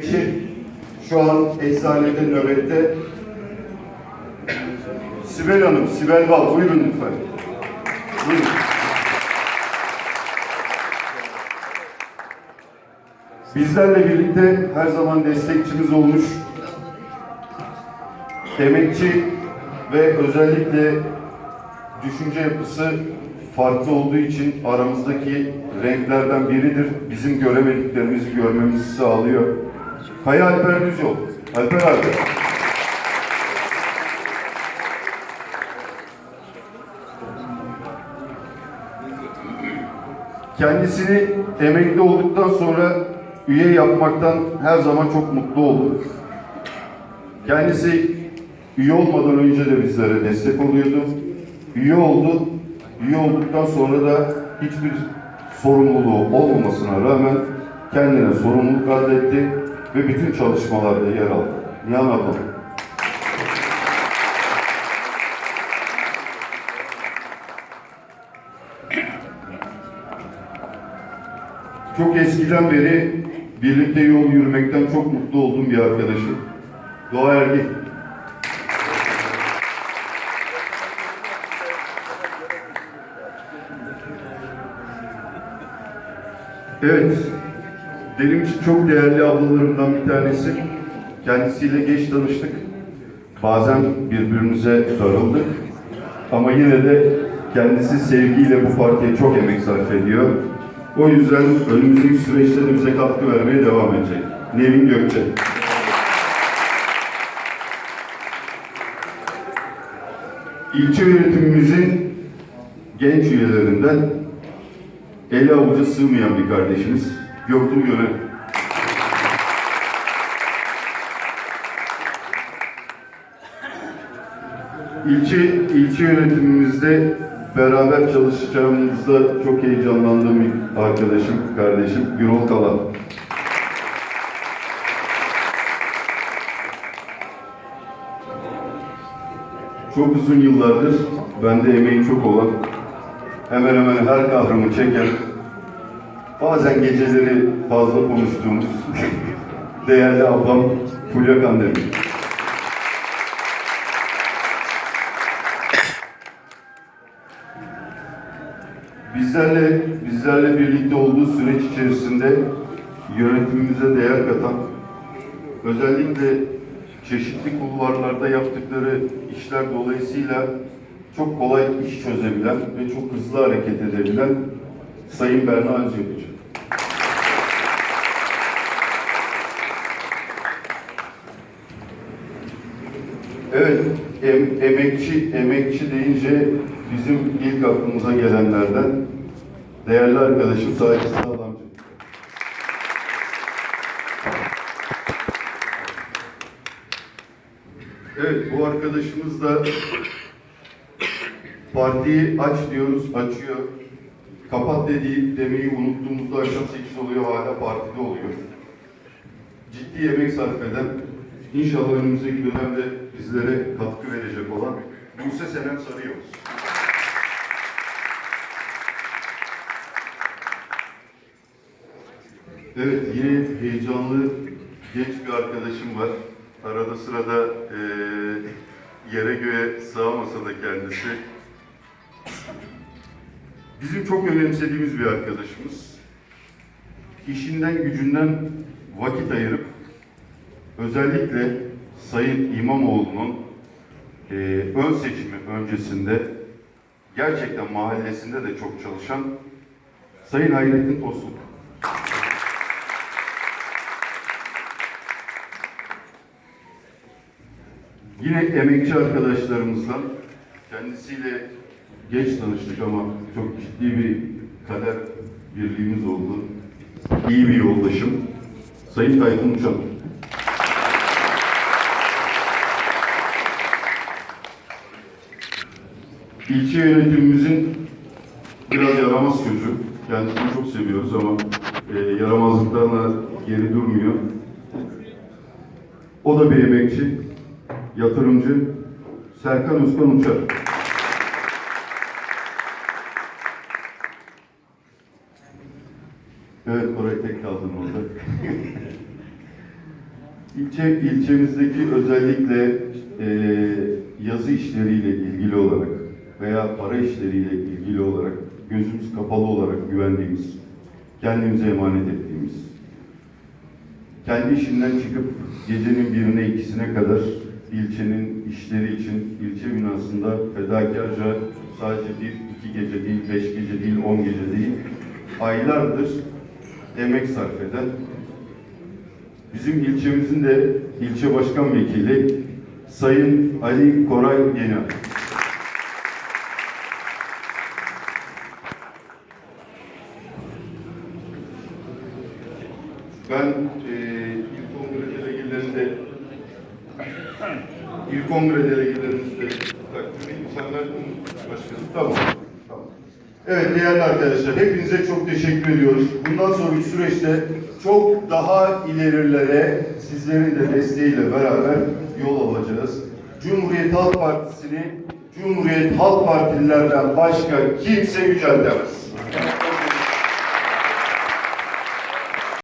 Eşi şu an eczanede nöbette. Sibel Hanım, Sibel Bal buyurun lütfen. Buyurun. Bizlerle birlikte her zaman destekçimiz olmuş emekçi ve özellikle düşünce yapısı farklı olduğu için aramızdaki renklerden biridir. Bizim göremediklerimizi görmemizi sağlıyor. Kaya Alper Düzyol. Alper abi. Kendisini emekli olduktan sonra üye yapmaktan her zaman çok mutlu oldu. Kendisi üye olmadan önce de bizlere destek oluyordu. Üye oldu. Üye olduktan sonra da hiçbir sorumluluğu olmamasına rağmen kendine sorumluluk addetti ve bütün çalışmalarda yer aldı. Nihan abla. Çok eskiden beri birlikte yol yürümekten çok mutlu olduğum bir arkadaşım. Doğa Ergin. Evet, benim için çok değerli ablalarımdan bir tanesi. Kendisiyle geç tanıştık. Bazen birbirimize darıldık. Ama yine de kendisi sevgiyle bu partiye çok emek sarf ediyor. O yüzden önümüzdeki süreçte de bize katkı vermeye devam edecek. Nevin Gökçe. İlçe yönetimimizin genç üyelerinden eli avuca sığmayan bir kardeşimiz Göktuğ Gören. İlçe, ilçe yönetimimizde beraber çalışacağımızda çok heyecanlandığım bir arkadaşım, kardeşim Gürol Kalan. Çok uzun yıllardır bende emeği çok olan, hemen hemen her kahrımı çeken, bazen geceleri fazla konuştuğumuz değerli ablam Fulya Kandemir. Bizlerle bizlerle birlikte olduğu süreç içerisinde yönetimimize değer katan, özellikle çeşitli kulvarlarda yaptıkları işler dolayısıyla çok kolay iş çözebilen ve çok hızlı hareket edebilen Sayın Berna Özyapıcı. Evet, em- emekçi emekçi deyince bizim ilk aklımıza gelenlerden değerli arkadaşım Sait Sağlamcı. Evet, bu arkadaşımız da partiyi aç diyoruz, açıyor. Kapat dediği demeyi unuttuğumuzda akşam 8 oluyor, hala partide oluyor. Ciddi emek sarf eden, inşallah önümüzdeki dönemde bizlere katkı verecek olan Buse Senem Sarıyavuz. Evet, yine heyecanlı genç bir arkadaşım var. Arada sırada eee yere göğe sığamasa da kendisi. Bizim çok önemsediğimiz bir arkadaşımız. İşinden gücünden vakit ayırıp özellikle Sayın İmamoğlu'nun eee, ön seçimi öncesinde gerçekten mahallesinde de çok çalışan Sayın Hayrettin Tosun. Yine emekçi arkadaşlarımızdan kendisiyle geç tanıştık ama çok ciddi bir kader birliğimiz oldu. İyi bir yoldaşım. Sayın Tayfun Uçan. İlçe yönetimimizin biraz yaramaz çocuğu. Kendisini çok seviyoruz ama e, yaramazlıklarına geri durmuyor. O da bir emekçi, yatırımcı Serkan Özkan Uçar. Evet, oraya tek kaldım orada. İlçe, ilçemizdeki özellikle e, yazı olarak para işleriyle ilgili olarak gözümüz kapalı olarak güvendiğimiz, kendimize emanet ettiğimiz, kendi işinden çıkıp gecenin birine ikisine kadar ilçenin işleri için ilçe binasında fedakarca sadece bir, iki gece değil, beş gece değil, on gece değil, aylardır emek sarf eden, bizim ilçemizin de ilçe başkan vekili Sayın Ali Koray Yener. Ben eee il kongre delegelerinde il kongre delegelerimizde verdin mi başkanım? Tamam. tamam. Evet değerli arkadaşlar hepinize çok teşekkür ediyoruz. Bundan sonraki süreçte çok daha ilerilere sizlerin de desteğiyle beraber yol alacağız. Cumhuriyet Halk Partisi'ni Cumhuriyet Halk Partililerden başka kimse yüceltemez.